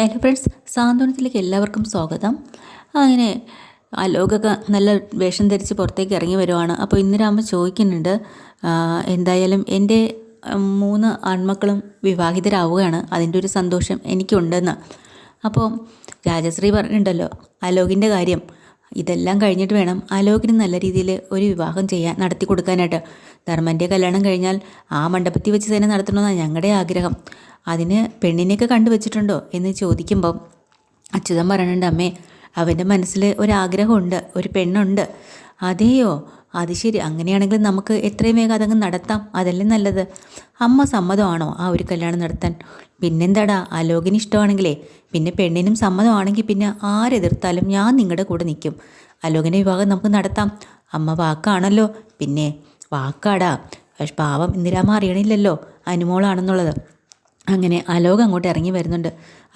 Hello friends സാന്ത്വനത്തിലേക്ക് എല്ലാവർക്കും സ്വാഗതം. അങ്ങനെ അലോകൊക്കെ നല്ല വേഷം ധരിച്ച് പുറത്തേക്ക് ഇറങ്ങി വരുവാണ്. അപ്പോൾ ഇന്ദിരാമ്മ ചോദിക്കുന്നുണ്ട് എന്തായാലും എന്റെ മൂന്ന് ആൺമക്കളും വിവാഹിതരാവുകയാണ്. അതിന്റെ ഒരു സന്തോഷം എനിക്കുണ്ടെന്ന്. അപ്പോൾ രാജശ്രീ പറഞ്ഞിട്ടുണ്ടല്ലോ അലോകിന്റെ കാര്യം. ഇതെല്ലാം കഴിഞ്ഞിട്ട് വേണം അലോകിന് നല്ല രീതിയിൽ ഒരു വിവാഹം ചെയ്യാൻ നടത്തി കൊടുക്കാനായിട്ട്. ധർമ്മന്റെ കല്യാണം കഴിഞ്ഞാൽ ആ മണ്ഡപത്തിൽ വെച്ച് തന്നെ നടത്തണമെന്നാണ് ഞങ്ങളുടെ ആഗ്രഹം. അതിന് പെണ്ണിനെയൊക്കെ കണ്ടുവച്ചിട്ടുണ്ടോ എന്ന് ചോദിക്കുമ്പം അച്യുതൻ പറയണുണ്ട് അമ്മേ അവന്റെ മനസ്സിൽ ഒരാഗ്രഹമുണ്ട് ഒരു പെണ്ണുണ്ട്. അതെയോ? അത് ശരി. അങ്ങനെയാണെങ്കിൽ നമുക്ക് എത്രയും വേഗം അതങ്ങ് നടത്താം. അതല്ലേ നല്ലത്. അമ്മ സമ്മതമാണോ ആ ഒരു കല്യാണം നടത്താൻ? പിന്നെന്താടാ? അലോകിന് ഇഷ്ടമാണെങ്കിലേ. പിന്നെ പെണ്ണിനും സമ്മതമാണെങ്കിൽ പിന്നെ ആരെതിർത്താലും ഞാൻ നിങ്ങളുടെ കൂടെ നിൽക്കും അലോകിന്റെ വിവാഹം നമുക്ക് നടത്താം. അമ്മ വാക്കാണല്ലോ. പിന്നെ വാക്കാടാ. പക്ഷെ പാവം ഇന്ദിരാമ അറിയണില്ലല്ലോ. അനുമോളാണെന്നുള്ളത്. അങ്ങനെ അലോക് അങ്ങോട്ട് ഇറങ്ങി വരുന്നുണ്ട്.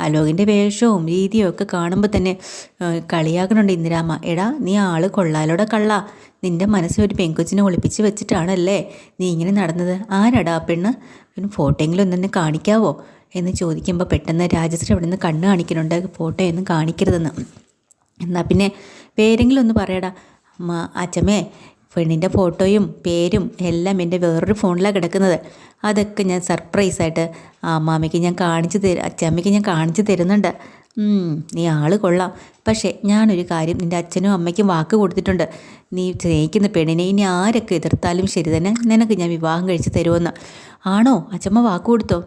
അലോകിന്റെ വേഷവും രീതിയും ഒക്കെ കാണുമ്പോൾ തന്നെ കളിയാക്കുന്നുണ്ട് ഇന്ദിരാമ്മ. എടാ നീ ആൾ കൊള്ളാലോടെ കള്ള. നിന്റെ മനസ്സിൽ ഒരു പെങ്കൊച്ചിനെ ഒളിപ്പിച്ച് വെച്ചിട്ടാണല്ലേ നീ ഇങ്ങനെ നടന്നത്? ആരടാ പെണ്ണ്? പിന്നെ ഫോട്ടോയെങ്കിലും ഒന്നെ കാണിക്കാവോ? എന്ന് ചോദിക്കുമ്പോൾ പെട്ടെന്ന് രാജശ്രീ അവിടെ നിന്ന് കണ്ണ് കാണിക്കുന്നുണ്ട്. ഫോട്ടോ ഒന്നും കാണിക്കരുതെന്ന്. എന്നാൽ പിന്നെ പേരെങ്കിലും ഒന്ന് പറയടാ. അമ്മ അച്ഛമ്മേ പെണ്ണിന്റെ ഫോട്ടോയും പേരും എല്ലാം എന്റെ വേറൊരു ഫോണിലാണ് കിടക്കുന്നത്. അതൊക്കെ ഞാൻ സർപ്രൈസായിട്ട് അമ്മാമ്മയ്ക്ക് ഞാൻ കാണിച്ചു തരും അച്ഛമ്മയ്ക്ക് ഞാൻ കാണിച്ചു തരുന്നുണ്ട്. നീ ആൾ കൊള്ളാം. പക്ഷേ ഞാനൊരു കാര്യം നിന്റെ അച്ഛനും അമ്മയ്ക്കും വാക്ക് കൊടുത്തിട്ടുണ്ട്. നീ സ്നേഹിക്കുന്ന പെണ്ണിനെ ഇനി ആരൊക്കെ എതിർത്താലും ശരി തന്നെ നിനക്ക് ഞാൻ വിവാഹം കഴിച്ച് തരുമെന്ന്. ആണോ? അച്ഛമ്മ വാക്ക് കൊടുത്തോ?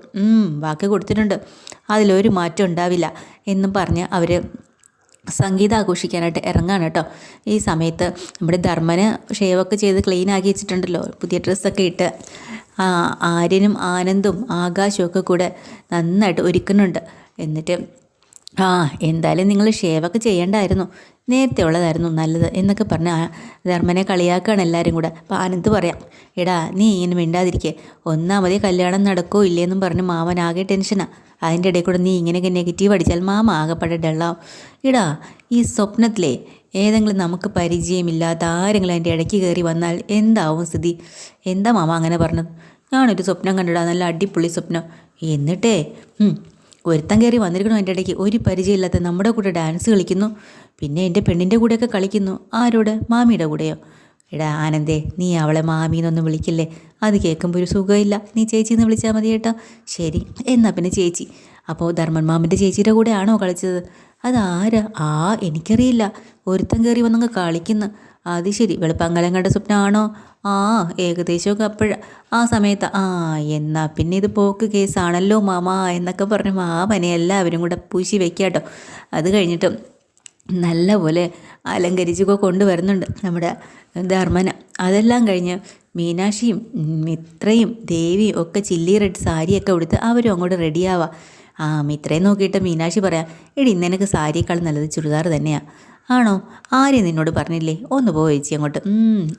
വാക്ക് കൊടുത്തിട്ടുണ്ട്. അതിലൊരു മാറ്റം ഉണ്ടാവില്ല എന്നും പറഞ്ഞ് അവർ സംഗീതം ആഘോഷിക്കാനായിട്ട് ഇറങ്ങാണ് കേട്ടോ. ഈ സമയത്ത് നമ്മുടെ ധർമ്മന് ഷേവൊക്കെ ചെയ്ത് ക്ലീൻ ആക്കി വെച്ചിട്ടുണ്ടല്ലോ. പുതിയ ഡ്രസ്സൊക്കെ ഇട്ട്. ആര്യനും ആനന്ദും ആകാശവും ഒക്കെ കൂടെ നന്നായിട്ട് ഒരുക്കുന്നുണ്ട്. എന്നിട്ട് ആ എന്തായാലും നിങ്ങൾ ഷേവൊക്കെ ചെയ്യേണ്ടായിരുന്നു. നേരത്തെ ഉള്ളതായിരുന്നു നല്ലത് എന്നൊക്കെ പറഞ്ഞ് ധർമ്മനെ കളിയാക്കുകയാണ് എല്ലാവരും കൂടെ. അപ്പോൾ ആനന്ദ് പറയാം എടാ നീ ഇങ്ങനെ മിണ്ടാതിരിക്കേ. ഒന്നാമതേ കല്യാണം നടക്കോ ഇല്ലേന്നും പറഞ്ഞ് മാമൻ ആകെ ടെൻഷനാണ് അതിന്റെ ഇടയിൽ കൂടെ നീ ഇങ്ങനെയൊക്കെ നെഗറ്റീവ് അടിച്ചാൽ മാമ ആകെപ്പാടെ ഡള്ളാവും. ഇടാ ഈ സ്വപ്നത്തിലെ ഏതെങ്കിലും നമുക്ക് പരിചയമില്ലാത്ത ആരെങ്കിലും അതിന്റെ ഇടയ്ക്ക് കയറി വന്നാൽ എന്താവും സ്ഥിതി? എന്താ മാമ അങ്ങനെ പറഞ്ഞത്? ഞാനൊരു സ്വപ്നം കണ്ടിടാ നല്ല അടിപൊളി സ്വപ്നം. എന്നിട്ടേ ഉം, ഒരുത്തൻ കയറി വന്നിരിക്കണോ എന്റെ ഇടയ്ക്ക്. ഒരു പരിചയമില്ലാത്ത നമ്മുടെ കൂടെ ഡാൻസ് കളിക്കുന്നു. പിന്നെ എന്റെ പെണ്ണിന്റെ കൂടെയൊക്കെ കളിക്കുന്നു. ആരോട്? മാമിയുടെ കൂടെയോ? എടാ ആനന്ദേ നീ അവളെ മാമീന്നൊന്നും വിളിക്കില്ലേ? അത് കേൾക്കുമ്പോൾ ഒരു സുഖമില്ല. നീ ചേച്ചി എന്ന് വിളിച്ചാൽ മതി കേട്ടോ. ശരി എന്നാ പിന്നെ ചേച്ചി. അപ്പോൾ ധർമ്മൻ മാമിന്റെ ചേച്ചിയുടെ കൂടെ ആണോ കളിച്ചത്? അതാരാ? ആ എനിക്കറിയില്ല. ഒരുത്തം കയറി വന്നങ്ങ് കളിക്കുന്നു. അത് ശരി. വെളുപ്പങ്കലം കണ്ട സ്വപ്നമാണോ ആ ഏകദേശമൊക്കെ അപ്പോഴ ആ സമയത്ത്. ആ എന്നാ പിന്നെ ഇത് പോക്ക് കേസാണല്ലോ മാമ എന്നൊക്കെ പറഞ്ഞ് മാമനെ എല്ലാവരും കൂടെ പൂശി വെക്കാട്ടോ കേട്ടോ. അത് കഴിഞ്ഞിട്ട് നല്ല പോലെ അലങ്കരിച്ചൊക്കെ കൊണ്ടുവരുന്നുണ്ട് നമ്മുടെ ധർമ്മന അതെല്ലാം കഴിഞ്ഞ് മീനാക്ഷിയും മിത്രയും ദേവിയും ഒക്കെ ചില്ലി റെഡ് സാരിയൊക്കെ ഉടുത്ത് അവരും അങ്ങോട്ട് റെഡിയാവാം ആ മിത്രയെ നോക്കിയിട്ട് മീനാക്ഷി പറയാം എടി ഇന്നെനിക്ക് സാരിയേക്കാൾ നല്ലത് ചുരിദാർ തന്നെയാ. ആണോ? ആരെയും നിന്നോട് പറഞ്ഞില്ലേ? ഒന്ന് പോ ചേച്ചി അങ്ങോട്ട്.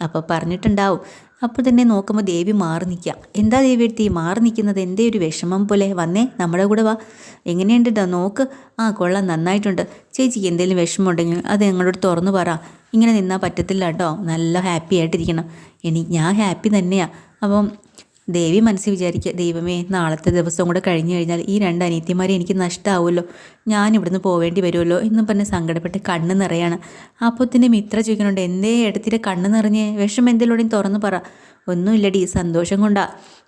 അപ്പോൾ പറഞ്ഞിട്ടുണ്ടാവും. അപ്പോൾ തന്നെ നോക്കുമ്പോൾ ദേവി മാറി നിൽക്കുക എന്താ ദേവി എടുത്തി? മാറി നിൽക്കുന്നത് എന്തേ ഒരു വിഷമം പോലെ. വന്നേ നമ്മുടെ കൂടെ വാ. എങ്ങനെയുണ്ട് നോക്ക്. ആ കൊള്ളാം. നന്നായിട്ടുണ്ട്. ചേച്ചിക്ക് എന്തെങ്കിലും വിഷമമുണ്ടെങ്കിൽ അത് ഞങ്ങളോട് തുറന്നു പറ. ഇങ്ങനെ നിന്നാൽ പറ്റത്തില്ല കേട്ടോ നല്ല ഹാപ്പി ആയിട്ടിരിക്കണം. എനിക്ക് ഞാൻ ഹാപ്പി തന്നെയാണ് അപ്പം ദേവി മനസ്സിൽ വിചാരിക്കുക ദൈവമേ നാളത്തെ ദിവസം കൂടെ കഴിഞ്ഞു കഴിഞ്ഞാൽ ഈ രണ്ട് അനിയത്തിമാരെ എനിക്ക് നഷ്ടമാവുമല്ലോ ഞാൻ ഇവിടുന്ന് പോവേണ്ടി വരുമല്ലോ എന്നും പറഞ്ഞ് സങ്കടപ്പെട്ട് കണ്ണ് നിറയാണ്. അപ്പോൾ തന്നെ മിത്ര ചോദിക്കുന്നുണ്ട് എന്തേ എടുത്തിട്ട് കണ്ണ് നിറഞ്ഞ്? വിഷം എന്തെങ്കിലും തുറന്ന് പറ. ഒന്നുമില്ലടി സന്തോഷം കൊണ്ടാ.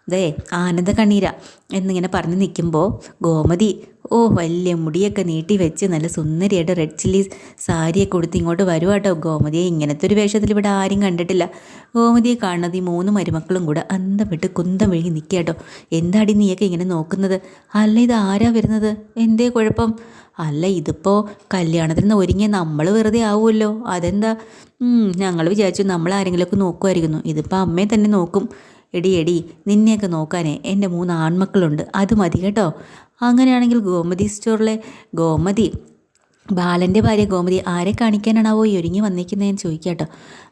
ദേ ആനന്ദ കണ്ണീര എന്നിങ്ങനെ പറഞ്ഞ് നിൽക്കുമ്പോൾ ഗോമതി ഓ വലിയ മുടിയൊക്കെ നീട്ടി വെച്ച് നല്ല സുന്ദരിയായിട്ട് റെഡ് ചില്ലി സാരിയൊക്കെ കൊടുത്ത് ഇങ്ങോട്ട് വരുവാ കേട്ടോ ഗോമതിയെ ഇങ്ങനത്തെ ഒരു വേഷത്തിൽ ഇവിടെ ആരും കണ്ടിട്ടില്ല. ഗോമതിയെ കാണുന്നത് ഈ മൂന്ന് മരുമക്കളും കൂടെ അന്തം വിട്ട് കുന്തം വിഴുങ്ങി നിൽക്കുക കേട്ടോ എന്താടി നീയൊക്കെ ഇങ്ങനെ നോക്കുന്നത്? അല്ല ഇത് ആരാ വരുന്നത്? എന്തേ കുഴപ്പം? അല്ല ഇതിപ്പോൾ കല്യാണത്തിന് ഒരുങ്ങിയ നമ്മൾ വെറുതെ ആവുമല്ലോ അതെന്താ? ഞങ്ങൾ വിചാരിച്ചു നമ്മൾ ആരെങ്കിലുമൊക്കെ നോക്കുമായിരിക്കുന്നു ഇതിപ്പോൾ അമ്മയെ തന്നെ നോക്കും. എടി എടി നിന്നെയൊക്കെ നോക്കാനേ എന്റെ മൂന്ന് ആൺമക്കളുണ്ട്. അത് മതി കേട്ടോ. അങ്ങനെയാണെങ്കിൽ ഗോമതി സ്റ്റോറിലെ ഗോമതി ബാലന്റെ ഭാര്യ ഗോമതി ആരെ കാണിക്കാനാണാവോ ഈ ഒരുങ്ങി വന്നിരിക്കുന്നതെന്ന് ചോദിക്കുക കേട്ടോ.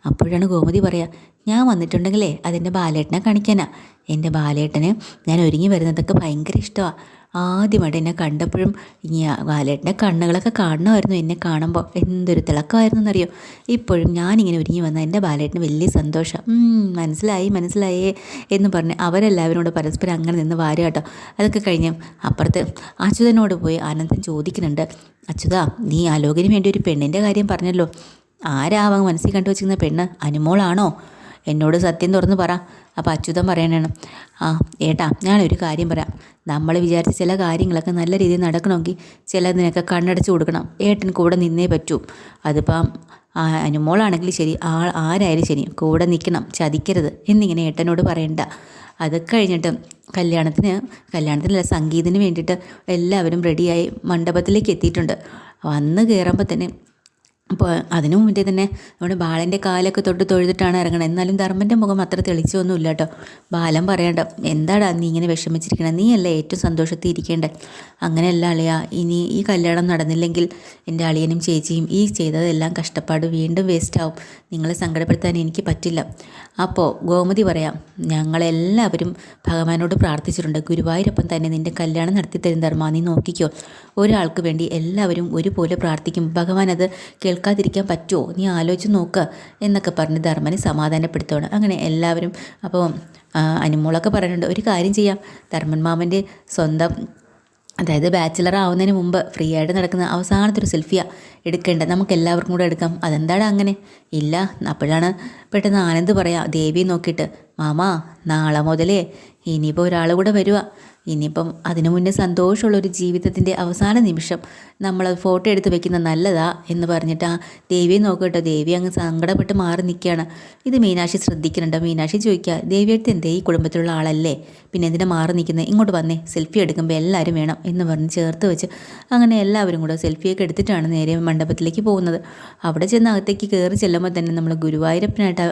അപ്പോഴാണ് ഗോമതി പറയുക ഞാൻ വന്നിട്ടുണ്ടെങ്കിലേ അതെന്റെ ബാലേട്ടനെ കാണിക്കാനാ. എന്റെ ബാലേട്ടന് ഞാൻ ഒരുങ്ങി വരുന്നതൊക്കെ ഭയങ്കര ഇഷ്ടമാണ് ആദ്യമായിട്ട് എന്നെ കണ്ടപ്പോഴും ഇനി ബാലേട്ടന്റെ കണ്ണുകളൊക്കെ കാണണമായിരുന്നു എന്നെ കാണുമ്പോൾ. എന്തൊരു തിളക്കമായിരുന്നു എന്നറിയോ ഇപ്പോഴും ഞാനിങ്ങനെ ഒരുങ്ങി വന്ന എന്റെ ബാലേട്ടന് വലിയ സന്തോഷം. മനസ്സിലായി മനസ്സിലായേ എന്ന് പറഞ്ഞ് അവരെല്ലാവരും കൂടെ പരസ്പരം അങ്ങനെ നിന്ന് വാരുക കേട്ടോ. അതൊക്കെ കഴിഞ്ഞ് അപ്പുറത്ത് അച്യുതനോട് പോയി ആനന്ദൻ ചോദിക്കുന്നുണ്ട്. അച്യുത നീ ആലോകിന് വേണ്ടി ഒരു പെണ്ണിന്റെ കാര്യം പറഞ്ഞല്ലോ. ആരാവാൻ മനസ്സിൽ കണ്ടു വച്ചിരുന്ന പെണ്ണ്? അനുമോളാണോ? എന്നോട് സത്യം തുറന്ന് പറ. അപ്പോൾ അച്യുതൻ പറയണേണ് ആ ഏട്ടാ ഞാനൊരു കാര്യം പറയാം. നമ്മൾ വിചാരിച്ച ചില കാര്യങ്ങളൊക്കെ നല്ല രീതിയിൽ നടക്കണമെങ്കിൽ ചിലതിനൊക്കെ കണ്ണടച്ച് കൊടുക്കണം. ഏട്ടൻ കൂടെ നിന്നേ പറ്റൂ. അതിപ്പം ആ അനുമോളാണെങ്കിലും ശരി ആ ആരായാലും ശരി കൂടെ നിൽക്കണം ചതിക്കരുത് എന്നിങ്ങനെ ഏട്ടനോട് പറയണ്ട. അത് കഴിഞ്ഞിട്ട് കല്യാണത്തിന് കല്യാണത്തിനല്ല സംഗീതത്തിന് വേണ്ടിയിട്ട് എല്ലാവരും റെഡിയായി മണ്ഡപത്തിലേക്ക് എത്തിയിട്ടുണ്ട്. വന്ന് കയറുമ്പോൾ തന്നെ അപ്പോൾ അതിനു മുമ്പേ തന്നെ നമ്മുടെ ബാലന്റെ കാലൊക്കെ തൊട്ട് തൊഴുതിട്ടാണ് ഇറങ്ങണത് എന്നാലും ധർമ്മന്റെ മുഖം അത്ര തെളിച്ചൊന്നുമില്ല കേട്ടോ. ബാലൻ പറയണ്ട എന്താടാ നീ ഇങ്ങനെ വിഷമിച്ചിരിക്കണേ? നീ അല്ലേ ഏറ്റവും സന്തോഷത്തിൽ ഇരിക്കേണ്ടത് അങ്ങനെയല്ല അളിയ ഇനി ഈ കല്യാണം നടന്നില്ലെങ്കിൽ എന്റെ അളിയനും ചേച്ചിയും ഈ ചെയ്തതെല്ലാം കഷ്ടപ്പാട് വീണ്ടും വേസ്റ്റ് ആവും. നിങ്ങളെ സങ്കടപ്പെടുത്താൻ എനിക്ക് പറ്റില്ല. അപ്പോൾ ഗോമതി പറയാം ഞങ്ങളെല്ലാവരും ഭഗവാനോട് പ്രാർത്ഥിച്ചിട്ടുണ്ട്. ഗുരുവായൂരപ്പം തന്നെ നിന്റെ കല്യാണം നടത്തി തരും ധർമ്മ. നീ നോക്കിക്കോ ഒരാൾക്ക് വേണ്ടി എല്ലാവരും ഒരുപോലെ പ്രാർത്ഥിക്കും. ഭഗവാൻ അത് കേൾക്കാതിരിക്കാൻ പറ്റുമോ നീ ആലോചിച്ച് നോക്ക് എന്നൊക്കെ പറഞ്ഞ് ധർമ്മനെ സമാധാനപ്പെടുത്തുകയാണ് അങ്ങനെ എല്ലാവരും അപ്പോൾ അനുമോളൊക്കെ പറയുന്നുണ്ട് ഒരു കാര്യം ചെയ്യാം. ധർമ്മൻ മാമന്റെ സ്വന്തം അതായത് ബാച്ചിലർ ആവുന്നതിന് മുമ്പ് ഫ്രീ ആയിട്ട് നടക്കുന്ന അവസാനത്തെ ഒരു സെൽഫിയാണ് എടുക്കേണ്ടത് നമുക്ക് എല്ലാവർക്കും കൂടെ എടുക്കാം. അതെന്താണ് അങ്ങനെ? ഇല്ല. അപ്പോഴാണ് പെട്ടെന്ന് ആനന്ദ് പറയാം ദേവിയെ നോക്കിയിട്ട് മാമാ നാളെ മുതലേ ഇനിയിപ്പോൾ ഒരാൾ കൂടെ വരുക ഇനിയിപ്പം അതിനു മുന്നേ സന്തോഷമുള്ള ഒരു ജീവിതത്തിന്റെ അവസാന നിമിഷം നമ്മൾ ഫോട്ടോ എടുത്ത് വെക്കുന്ന നല്ലതാ എന്ന് പറഞ്ഞിട്ട് ആ ദേവിയെ നോക്കട്ടോ ദേവി അങ്ങ് സങ്കടപ്പെട്ട് മാറി നിൽക്കുകയാണ് ഇത് മീനാക്ഷി ശ്രദ്ധിക്കുന്നുണ്ട്? മീനാക്ഷി ചോദിക്കുക ദേവിയടുത്ത് എന്തേ ഈ കുടുംബത്തിലുള്ള ആളല്ലേ? പിന്നെ എന്തിനാ മാറി നിൽക്കുന്നത് ഇങ്ങോട്ട് വന്നേ സെൽഫി എടുക്കുമ്പോൾ എല്ലാവരും വേണം എന്ന് പറഞ്ഞ് ചേർത്ത് വെച്ച് അങ്ങനെ എല്ലാവരും കൂടെ സെൽഫിയൊക്കെ എടുത്തിട്ടാണ് നേരെ മണ്ഡപത്തിലേക്ക് പോകുന്നത്. അവിടെ ചെന്ന് അകത്തേക്ക് കയറി ചെല്ലുമ്പോൾ തന്നെ നമ്മൾ ഗുരുവായൂരപ്പനായിട്ട്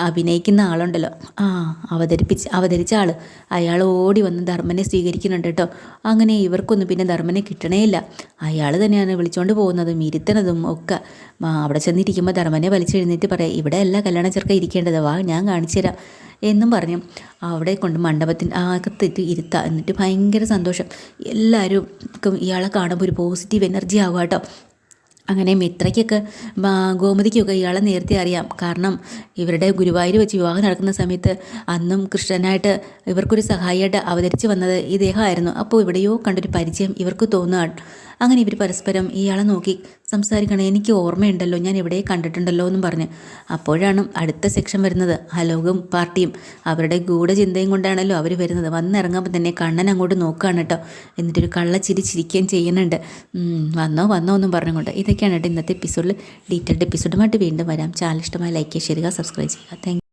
അഭിനയിക്കുന്ന ആളുണ്ടല്ലോ. ആ അവതരിപ്പിച്ച് അവതരിച്ച ആൾ അയാൾ ഓടി വന്ന് ധർമ്മനെ സ്വീകരിക്കുന്നുണ്ട് കേട്ടോ. അങ്ങനെ ഇവർക്കൊന്നും പിന്നെ ധർമ്മനെ കിട്ടണേയില്ല. അയാൾ തന്നെയാണ് വിളിച്ചുകൊണ്ട് പോകുന്നതും ഇരുത്തണതും ഒക്കെ. അവിടെ ചെന്നിരിക്കുമ്പോൾ ധർമ്മനെ വലിച്ചെഴുന്നേറ്റ് പറയാം ഇവിടെ അല്ല കല്യാണ ചെറുക്ക ഇരിക്കേണ്ടത് വാ ഞാൻ കാണിച്ചു തരാം. എന്നും പറഞ്ഞു. അവിടെ കൊണ്ട് മണ്ഡപത്തിന്റെ അകത്തിട്ട് ഇരുത്താം. എന്നിട്ട് ഭയങ്കര സന്തോഷം. എല്ലാവരും ഇയാളെ കാണുമ്പോൾ ഒരു പോസിറ്റീവ് എനർജി ആവുക കേട്ടോ. അങ്ങനെ മിത്രയ്ക്കൊക്കെ ഗോമതിക്കൊക്കെ ഇയാളെ നേരത്തെ അറിയാം. കാരണം ഇവരുടെ ഗുരുവായൂർ വെച്ച് വിവാഹം നടക്കുന്ന സമയത്ത് അന്നും കൃഷ്ണനായിട്ട് ഇവർക്കൊരു സഹായിയായിട്ട് അവതരിച്ച് വന്നത് ഇദ്ദേഹമായിരുന്നു. അപ്പോൾ ഇവിടെയോ കണ്ടൊരു പരിചയം ഇവർക്ക് തോന്നുകയാണ് അങ്ങനെ ഇവർ പരസ്പരം ഇയാളെ നോക്കി സംസാരിക്കണം എനിക്ക് ഓർമ്മയുണ്ടല്ലോ ഞാൻ എവിടെ കണ്ടിട്ടുണ്ടല്ലോ എന്നും പറഞ്ഞ്. അപ്പോഴാണ് അടുത്ത സെക്ഷൻ വരുന്നത് അലോകും പാർട്ടിയും. അവരുടെ ഗൂഢചിന്തയും കൊണ്ടാണല്ലോ അവർ വരുന്നത്. വന്നിറങ്ങുമ്പോൾ തന്നെ കണ്ണൻ അങ്ങോട്ട് നോക്കുകയാണ് കേട്ടോ എന്നിട്ടൊരു കള്ളച്ചിരി ചിരിക്കുകയും ചെയ്യുന്നുണ്ട്. വന്നോ വന്നോ എന്നും പറഞ്ഞുകൊണ്ട്. ഇതൊക്കെയാണ് കേട്ടോ ഇന്നത്തെ എപ്പിസോഡിൽ ഡീറ്റെയിൽഡ് എപ്പിസോഡുമായിട്ട് വീണ്ടും വരാം. ചാനൽ ഇഷ്ടമായി ലൈക്ക് ചെയ്യുക സബ്സ്ക്രൈബ് ചെയ്യുക. താങ്ക്